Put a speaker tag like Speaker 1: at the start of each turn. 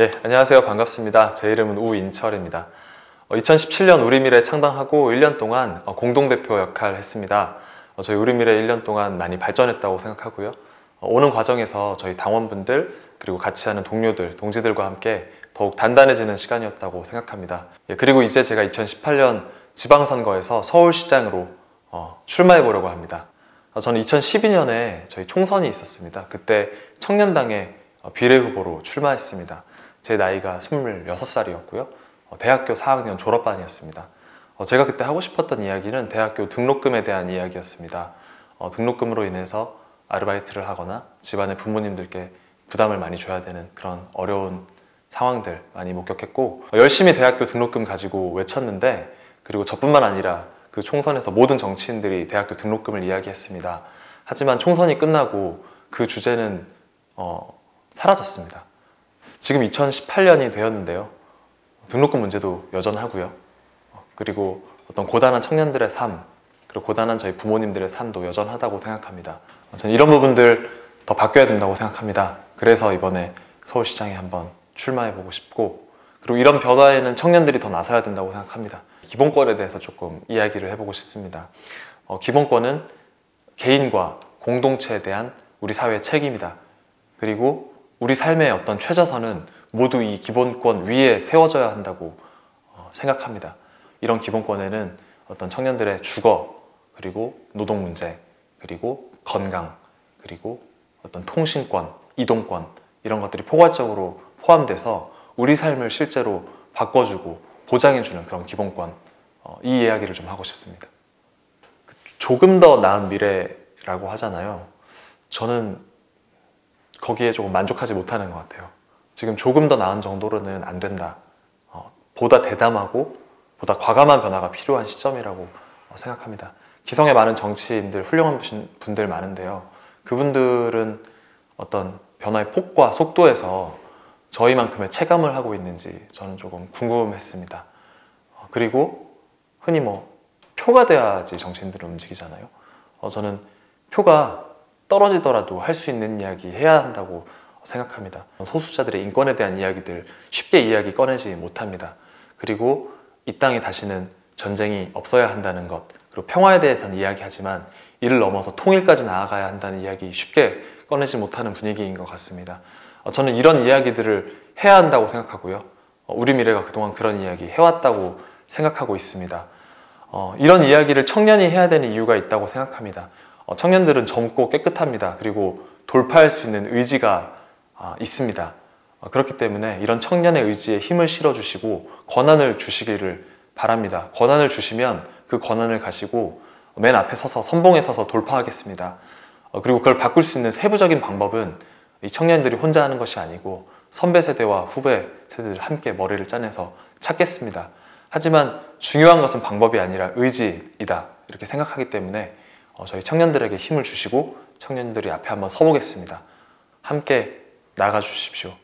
Speaker 1: 예, 안녕하세요. 반갑습니다. 제 이름은 우인철입니다. 2017년 우리미래 창당하고 1년 동안 어, 공동대표 역할을 했습니다. 어, 저희 우리미래 1년 동안 많이 발전했다고 생각하고요. 어, 오는 과정에서 저희 당원분들 그리고 같이 하는 동료들, 동지들과 함께 더욱 단단해지는 시간이었다고 생각합니다. 예, 그리고 이제 제가 2018년 지방선거에서 서울시장으로 출마해 보려고 합니다. 저는 2012년에 저희 총선이 있었습니다. 그때 청년당의 비례 후보로 출마했습니다. 제 나이가 26살이었고요. 어, 대학교 4학년 졸업반이었습니다. 어, 제가 그때 하고 싶었던 이야기는 대학교 등록금에 대한 이야기였습니다. 어, 등록금으로 인해서 아르바이트를 하거나 집안의 부모님들께 부담을 많이 줘야 되는 그런 어려운 상황들 많이 목격했고 열심히 대학교 등록금 가지고 외쳤는데 그리고 저뿐만 아니라 그 총선에서 모든 정치인들이 대학교 등록금을 이야기했습니다. 하지만 총선이 끝나고 그 주제는 어, 사라졌습니다. 지금 2018년이 되었는데요. 등록금 문제도 여전하고요. 그리고 어떤 고단한 청년들의 삶, 그리고 고단한 저희 부모님들의 삶도 여전하다고 생각합니다. 저는 이런 부분들 더 바뀌어야 된다고 생각합니다. 그래서 이번에 서울시장에 한번 출마해보고 싶고, 그리고 이런 변화에는 청년들이 더 나서야 된다고 생각합니다. 기본권에 대해서 조금 이야기를 해보고 싶습니다. 어, 기본권은 개인과 공동체에 대한 우리 사회의 책임이다. 그리고 우리 삶의 어떤 최저선은 모두 이 기본권 위에 세워져야 한다고 어, 생각합니다. 이런 기본권에는 어떤 청년들의 주거, 그리고 노동 문제, 그리고 건강, 그리고 어떤 통신권, 이동권 이런 것들이 포괄적으로 포함돼서 우리 삶을 실제로 바꿔주고 보장해주는 그런 기본권 어, 이 이야기를 좀 하고 싶습니다. 조금 더 나은 미래라고 하잖아요. 저는 거기에 조금 만족하지 못하는 것 같아요. 지금 조금 더 나은 정도로는 안 된다. 어, 보다 대담하고 보다 과감한 변화가 필요한 시점이라고 어, 생각합니다. 기성의 많은 정치인들, 훌륭한 분들 많은데요. 그분들은 어떤 변화의 폭과 속도에서 저희만큼의 체감을 하고 있는지 저는 조금 궁금했습니다. 어, 그리고 흔히 뭐 표가 돼야지 정치인들은 움직이잖아요. 어, 저는 표가 떨어지더라도 할 수 있는 이야기 해야 한다고 생각합니다. 소수자들의 인권에 대한 이야기들 쉽게 이야기 꺼내지 못합니다. 그리고 이 땅에 다시는 전쟁이 없어야 한다는 것, 그리고 평화에 대해서는 이야기하지만 이를 넘어서 통일까지 나아가야 한다는 이야기 쉽게 꺼내지 못하는 분위기인 것 같습니다. 어, 저는 이런 이야기들을 해야 한다고 생각하고요. 어, 우리 미래가 그동안 그런 이야기 해왔다고 생각하고 있습니다. 어, 이런 이야기를 청년이 해야 되는 이유가 있다고 생각합니다. 어, 청년들은 젊고 깨끗합니다. 그리고 돌파할 수 있는 의지가 아, 있습니다. 어, 그렇기 때문에 이런 청년의 의지에 힘을 실어주시고 권한을 주시기를 바랍니다. 권한을 주시면 그 권한을 가지고 맨 앞에 서서 선봉에 서서 돌파하겠습니다. 어, 그리고 그걸 바꿀 수 있는 세부적인 방법은 이 청년들이 혼자 하는 것이 아니고 선배 세대와 후배 세대들 함께 머리를 짜내서 찾겠습니다. 하지만 중요한 것은 방법이 아니라 의지이다. 이렇게 생각하기 때문에 어, 저희 청년들에게 힘을 주시고 청년들이 앞에 한번 서보겠습니다. 함께 나가 주십시오.